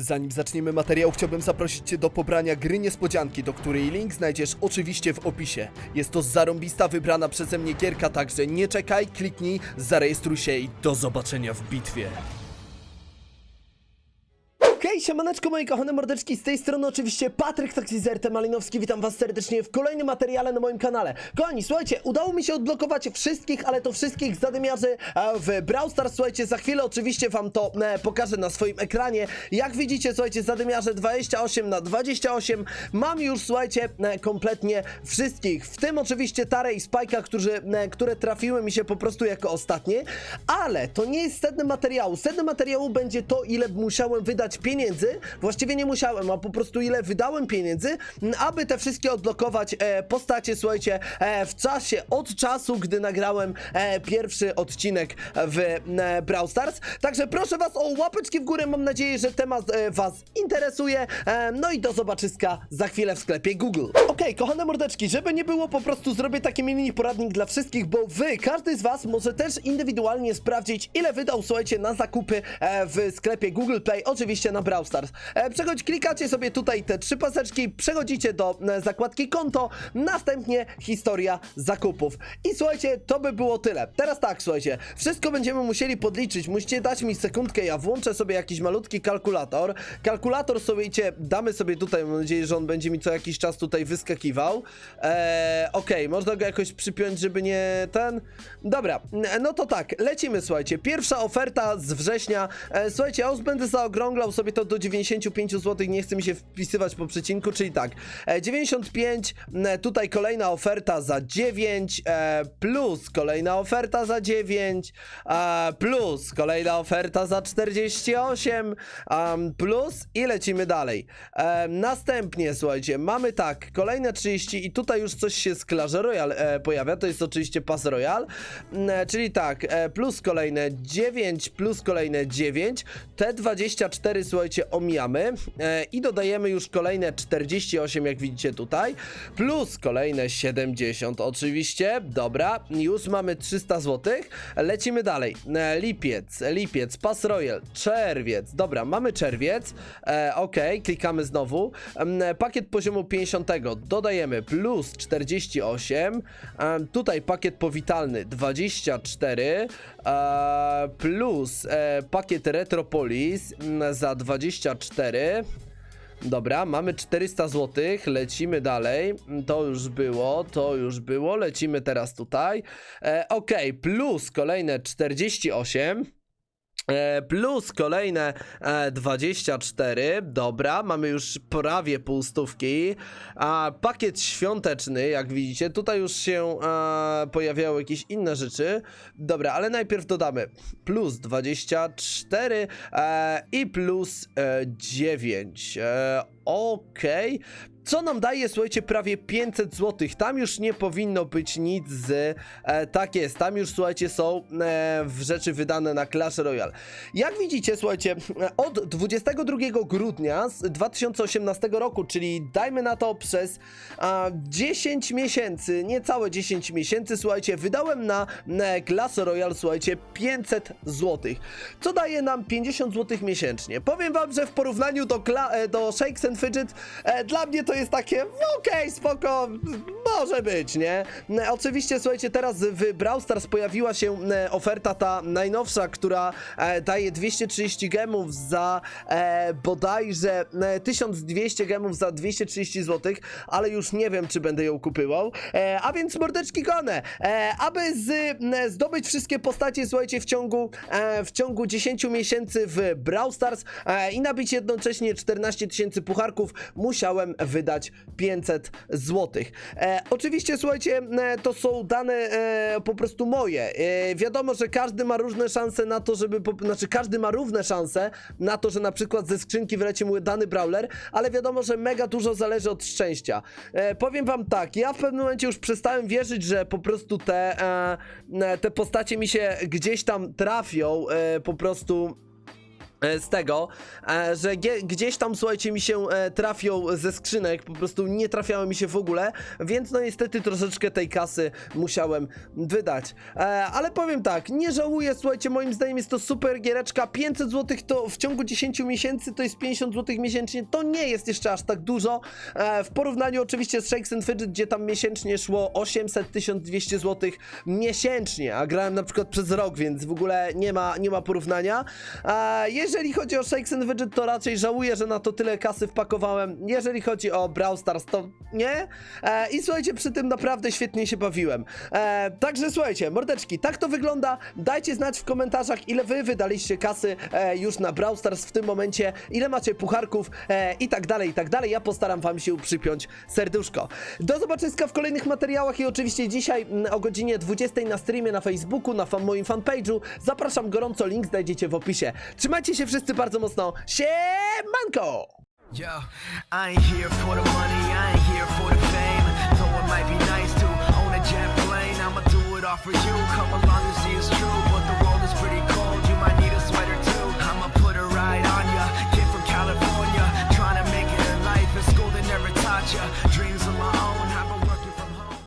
Zanim zaczniemy materiał, chciałbym zaprosić Cię do pobrania gry niespodzianki, do której link znajdziesz oczywiście w opisie. Jest to zarąbista wybrana przeze mnie gierka, także nie czekaj, kliknij, zarejestruj się i do zobaczenia w bitwie. Hej, siemaneczko moje kochane mordeczki, z tej strony oczywiście Patryk Taxizerte Malinowski, witam was serdecznie w kolejnym materiale na moim kanale. Kochani, słuchajcie, udało mi się odblokować wszystkich, ale to wszystkich zadymiarzy e, w Brawl Stars, słuchajcie, za chwilę oczywiście wam to e, pokażę na swoim ekranie. Jak widzicie, słuchajcie, zadymiarze 28 na 28, mam już, słuchajcie, e, kompletnie wszystkich, w tym oczywiście Tarę i Spajka, którzy, które trafiły mi się po prostu jako ostatnie, ale to nie jest sednem materiału, sednem materiału będzie to, ile musiałem wydać pieniędzy, właściwie nie musiałem, a po prostu ile wydałem pieniędzy, aby te wszystkie odblokować e, postacie, słuchajcie, e, w czasie, od czasu, gdy nagrałem e, pierwszy odcinek w e, Brawl Stars. Także proszę was o łapeczki w górę, mam nadzieję, że temat was interesuje. No i do zobaczyska za chwilę w sklepie Google. Okej, kochane mordeczki, żeby nie było, po prostu zrobię taki mini poradnik dla wszystkich, bo wy, każdy z was może też indywidualnie sprawdzić, ile wydał, słuchajcie, na zakupy w sklepie Google Play, oczywiście na Brawl Stars. E, przechodź, klikacie sobie tutaj te trzy paseczki, przechodzicie do e, zakładki konto, następnie historia zakupów. I słuchajcie, to by było tyle. Teraz tak, słuchajcie, wszystko będziemy musieli podliczyć, musicie dać mi sekundkę, ja włączę sobie jakiś malutki kalkulator. Kalkulator idzie, damy sobie tutaj, mam nadzieję, że on będzie mi co jakiś czas tutaj wyskakiwał. Eee, Okej, można go jakoś przypiąć, żeby nie ten... Dobra, no to tak, lecimy, słuchajcie. Pierwsza oferta z września. E, słuchajcie, ja już będę zaokrąglał sobie to do 95 zł, nie chcę mi się wpisywać po przecinku, czyli tak, e, 95, m, tutaj kolejna oferta za 9, e, plus kolejna oferta za 9, e, plus kolejna oferta za 48, um, plus i lecimy dalej. E, następnie, słuchajcie, mamy tak, kolejne 30 i tutaj już coś się z Clash Royale e, pojawia, to jest oczywiście Pas Royal, m, e, czyli tak, e, plus kolejne 9, plus kolejne 9, te 24, słuchajcie, omijamy. E, i dodajemy już kolejne 48, jak widzicie tutaj, plus kolejne 70, oczywiście, dobra, już mamy 300 zł, lecimy dalej, e, lipiec, lipiec, Pas Royal, czerwiec, dobra, mamy czerwiec, e, ok, klikamy znowu, Em, pakiet poziomu 50 dodajemy plus 48, em, tutaj pakiet powitalny 24, e, plus e, pakiet Retropolis mm, za 24, Dobra, mamy 400 zł, lecimy dalej. To już było, to już było, lecimy teraz tutaj. E, ok, plus kolejne 48. E, Plus kolejne e, 24, dobra, mamy już prawie półstówki. A pakiet świąteczny, jak widzicie, tutaj już się e, pojawiały jakieś inne rzeczy. Dobra, ale najpierw dodamy plus 24 e, i plus e, 9. E, Okej. Co nam daje, słuchajcie, prawie 500 zł. Tam już nie powinno być nic z... E, tak jest, tam już, słuchajcie, są e, rzeczy wydane na Clash Royale. Jak widzicie, słuchajcie, od 22 grudnia z 2018 roku, czyli dajmy na to przez a, 10 miesięcy, niecałe 10 miesięcy, słuchajcie, wydałem na, na Clash Royale, słuchajcie, 500 zł. Co daje nam 50 zł miesięcznie. Powiem wam, że w porównaniu do, e, do Shakes and Fidget, e, dla mnie to jest takie, no okej, spoko, może być, nie? E, Oczywiście, słuchajcie, teraz w Brawl Stars pojawiła się e, oferta ta najnowsza, która e, daje 230 gemów za e, bodajże e, 1200 gemów za 230 zł, ale już nie wiem, czy będę ją kupywał. E, a więc mordeczki gone. E, aby z, e, zdobyć wszystkie postacie, słuchajcie, w ciągu, e, w ciągu 10 miesięcy w Brawl Stars e, i nabić jednocześnie 14 tysięcy pucharków, musiałem wydać 500 zł. E, oczywiście, słuchajcie, e, to są dane e, po prostu moje. E, wiadomo, że każdy ma różne szanse na to, żeby, po, znaczy każdy ma równe szanse na to, że na przykład ze skrzynki wyleci mu dany brawler, ale wiadomo, że mega dużo zależy od szczęścia. E, powiem wam tak, ja w pewnym momencie już przestałem wierzyć, że po prostu te, e, te postacie mi się gdzieś tam trafią, e, po prostu z tego, e, że gdzieś tam, słuchajcie, mi się e, trafią ze skrzynek, po prostu nie trafiały mi się w ogóle, więc no niestety troszeczkę tej kasy musiałem wydać. E, ale powiem tak, nie żałuję, słuchajcie, moim zdaniem jest to super giereczka, 500 zł to w ciągu 10 miesięcy to jest 50 zł miesięcznie, to nie jest jeszcze aż tak dużo, e, w porównaniu oczywiście z Shakes and Fidget, gdzie tam miesięcznie szło 800-1200 zł miesięcznie, a grałem na przykład przez rok, więc w ogóle nie ma, nie ma porównania. E, jeżeli chodzi o Shakes and Fidget, to raczej żałuję, że na to tyle kasy wpakowałem. Jeżeli chodzi o Brawl Stars, to nie. E, I słuchajcie, przy tym naprawdę świetnie się bawiłem. E, także słuchajcie, mordeczki, tak to wygląda. Dajcie znać w komentarzach, ile wy wydaliście kasy e, już na Brawl Stars w tym momencie, ile macie pucharków e, i tak dalej, i tak dalej. Ja postaram wam się przypiąć serduszko. Do zobaczyska w kolejnych materiałach i oczywiście dzisiaj mm, o godzinie 20 na streamie na Facebooku, na fan, moim fanpage'u. Zapraszam gorąco, link znajdziecie w opisie. Trzymajcie się wszyscy bardzo mocno. Siemanko! Yo, I ain't here for the money, I ain't here for the fame. Though it might be nice to own a jet plane, I'ma do it all for you. Come along and see it's true,